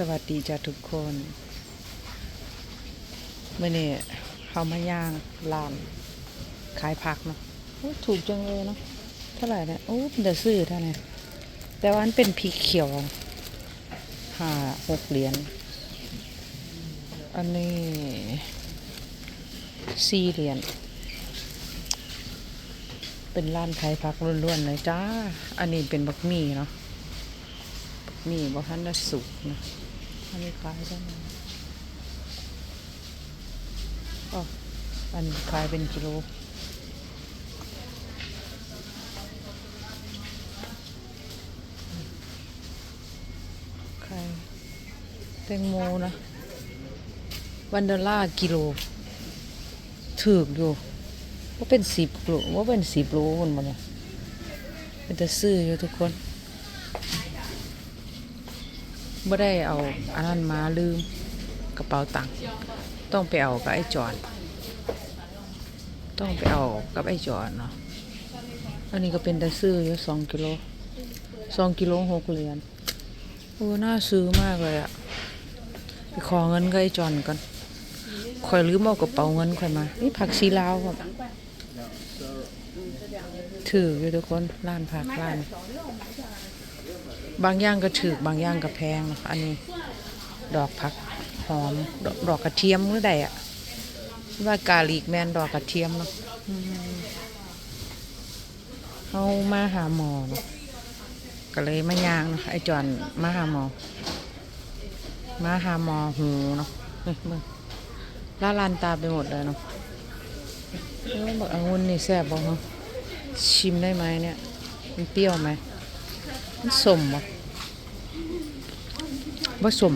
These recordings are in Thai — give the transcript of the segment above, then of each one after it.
สวัสดีจ้าทุกคนเมื่อนี้เขามาย่างร้านขายผักเนาะถูกจังเลยเนาะเท่าไหร่เนี่ยโอ้เดี๋ยวซื้อเท่าไหร่แต่ว่าอันเป็นพริกเขียวห้าหกเหรียญอันนี้สี่เหรียญเป็นร้านขายผักล้วนๆเลยจ้า อันนี้เป็นบักหมี่เนาะ นี่บ่ทันได้สุกนะอันนี้ขายได้ไหมอ๋ออันขายเป็นกิโลขายแตงโมนะ วันดอลลาร์กิโลถูกอยู่ว่าเป็นสิบโลว่าเป็นสิบโลคนบ่เนี่ยเป็นแต่ซื้ออยู่ทุกคน ไม่ได้เอาอันนั้นมาลืมกระเป๋าตังค์ต้องไปเอากับไอ้จอนต้องไปเอากับไอ้จอนเนาะอันนี้ก็เป็นแตะซื้ออยู่สองกิโลสองกิโลหกเหรียญโอ้น่าซื้อมากเลยอะไปขอเงินกับไอ้จอนกันคอยลืมเอากระเป๋าเงินคอยมานี่ผักชีลาวครับถืออยู่ทุกคนร้านผักร้าน บางอย่างก็ถือบางอย่างก็แพงเนาะอันนี้ดอกผักหอม ดอกดอกกระเทียมหรือใดอะว่ากาลีกแมนดอกกระเทียมเนาะเอามาหาหมอเนาะก็เลยมายางเนาะไอจอนมาหาหมอ มาหาหมอหูเนาะมึงล่าลานตาไปหมดเลยเนาะเออบอกองุ่นนี่แซ่บบอกเนาะชิมได้ไหมเนี่ย มันเปรี้ยวไหม มันสมบ่บ่สม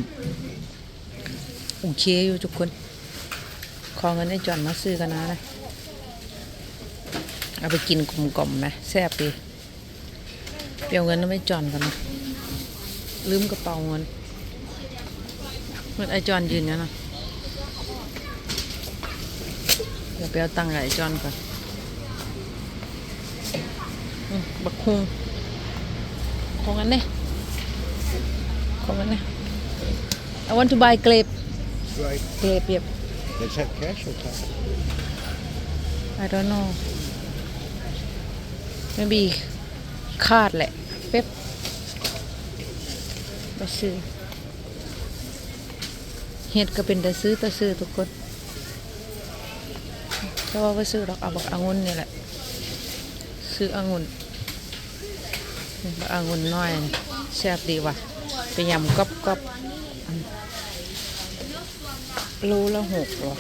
โอเคอยู่ทุกคน ขอเงินให้จอนมาซื้อกันนะนะ เอาไปกินกลมๆนะแซ่บดีเดี๋ยวเงินไม่จอนกันนะลืมกระเป๋าเงินเมื่อไอจอนยืนเนี่ยนะเดี๋ยวไปเอาตังค์ไอจอนก่อนอบักฮุง ของอันนี้ของอันนี้ I want to buy grape Right. grape yep Is that cash or card? I don't know maybe คาดแหละเป๊บไปซื้อเห็ดก็เป็นแต่ซื้อแต่ซื้อทุกคนแต่ว่าไปซื้อหรอกเอาบักองุ่นนี่แหละซื้อองุ่น บะองุ่นน้อยแซ่บดีว่ะไปยำกรอบกรอบอืมโละหกหรอ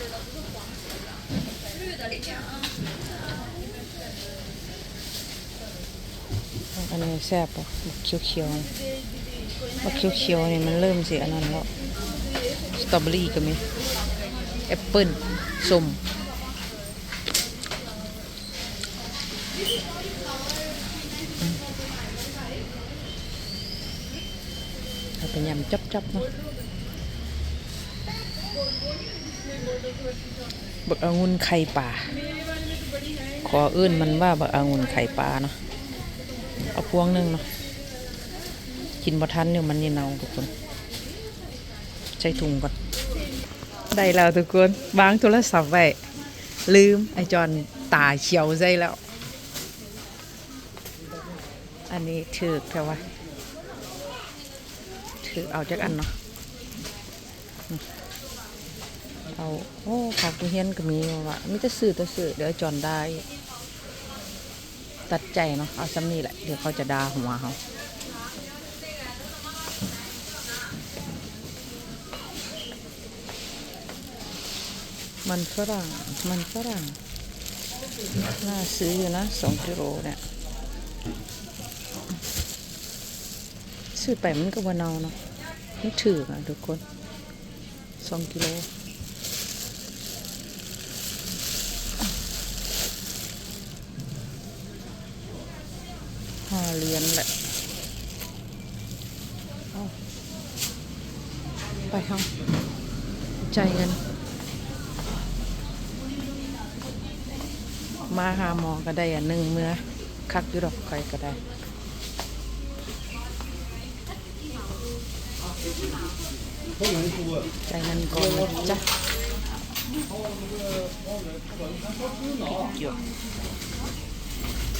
อันนี้แซ่บป่ะเขียวเขียวๆบักเขียวเขียวๆนี่มันเริ่มสิอันนั้นแล้วสตรอเบอรี่ก็มีแอปเปิ้ลส้ม เอาไปยำจับๆเนาะบักองุ่นไข่ป่า ขอเอื้นมันว่าบักองุ่นไข่ปลาเนาะเอาพวงหนึงเนาะกินบ่ทันเนี่ยมันยีเนาทุกคน ใช้ถุงก่อน ได้แล้วทุกคนวางโทรศัพท์ไว้ ลืม ไอจอนตาเขียวใจแล้ว อันนี้ถือแค่ว่า ถือเอาจากอันเนาะเอาโอ้ผักทุเรียนก็มีว่ะมแต่จะซื้อแต่ซื้อเดี๋ยวจอนได้ ตัดใจเนาะเอาซ้ำนี่แหละเดี๋ยวเขาจะด่าหัวเขามันฝรั่ง มันฝรั่ง น่าซื้ออยู่นะสองกิโลเนี่ยซื้อไปมันก็บ่เนาเนาะ ไม่ถืออะทุกคนสองกิโลห้าเหรียญแหละไปห้องใจเงิน มาหาหมอก็ได้อันหนึ่งเมื่อคักอยู่ดอกไข่ก็ได้ จ่ายเงินก่อนนะจ๊ะ